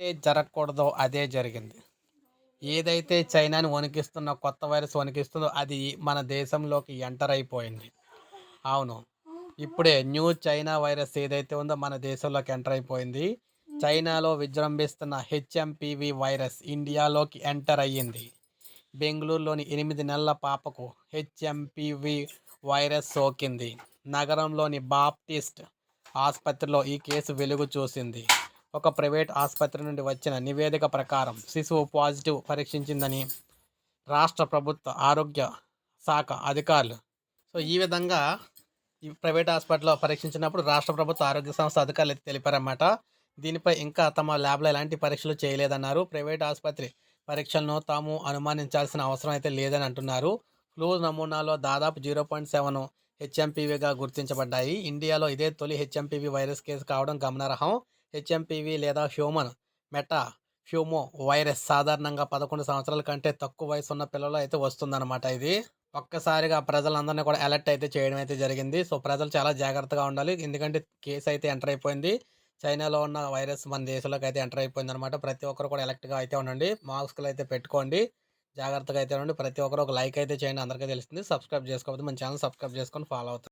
ఏ జరగకూడదో అదే జరిగింది. ఏదైతే చైనాని వణికిస్తున్న కొత్త వైరస్ వణికిస్తుందో అది మన దేశంలోకి ఎంటర్ అయిపోయింది. అవును. ఇప్పుడే న్యూ చైనా వైరస్ ఏదైతే ఉందో మన దేశంలోకి ఎంటర్ అయిపోయింది. చైనాలో విజృంభిస్తున్న హెచ్ఎంపివి వైరస్ ఇండియాలోకి ఎంటర్ అయ్యింది. బెంగళూరులోని ఎనిమిది నెలల పాపకు హెచ్ఎంపివి వైరస్ సోకింది. నగరంలోని బాప్టిస్ట్ ఆసుపత్రిలో ఈ కేసు వెలుగు చూసింది. ఒక ప్రైవేట్ ఆసుపత్రి నుండి వచ్చిన నివేదిక ప్రకారం శిశువు పాజిటివ్ పరీక్షించిందని రాష్ట్ర ప్రభుత్వ ఆరోగ్య శాఖ అధికారులు. సో ఈ విధంగా ఈ ప్రైవేట్ హాస్పిటల్లో పరీక్షించినప్పుడు రాష్ట్ర ప్రభుత్వ ఆరోగ్య సంస్థ అధికారులు అయితే తెలిపారన్నమాట. దీనిపై ఇంకా తమ ల్యాబ్లో ఎలాంటి పరీక్షలు చేయలేదన్నారు. ప్రైవేట్ ఆసుపత్రి పరీక్షలను తాము అనుమానించాల్సిన అవసరం అయితే లేదని అంటున్నారు. ఫ్లూ నమూనాలో దాదాపు జీరో పాయింట్ సెవెన్ హెచ్ఎంపీవీగా గుర్తించబడ్డాయి. ఇండియాలో ఇదే తొలి హెచ్ఎంపీవీ వైరస్ కేసు కావడం గమనార్హం. హెచ్ఎంపీవీ లేదా హ్యూమన్ మెటా హ్యూమో వైరస్ సాధారణంగా పదకొండు సంవత్సరాల కంటే తక్కువ వయసు ఉన్న పిల్లలు అయితే వస్తుందన్నమాట ఇది. ఒక్కసారిగా ప్రజలందరినీ కూడా అలర్ట్ అయితే చేయడం అయితే జరిగింది. సో ప్రజలు చాలా జాగ్రత్తగా ఉండాలి. ఎందుకంటే కేసు అయితే ఎంటర్ అయిపోయింది. చైనాలో ఉన్న వైరస్ మన దేశంలోకి అయితే ఎంటర్ అయిపోయింది అనమాట ప్రతి ఒక్కరు కూడా ఎలక్ట్గా అయితే ఉండండి. మాస్కులు అయితే పెట్టుకోండి. జాగ్రత్తగా అయితే ఉండండి. ప్రతి ఒక్కరు ఒక లైక్ అయితే చేయండి. అందరికీ తెలుస్తుంది. సబ్స్క్రైబ్ చేసుకోవద్దు మన ఛానల్ సబ్స్క్రైబ్ చేసుకొని ఫాలో అవుతుంది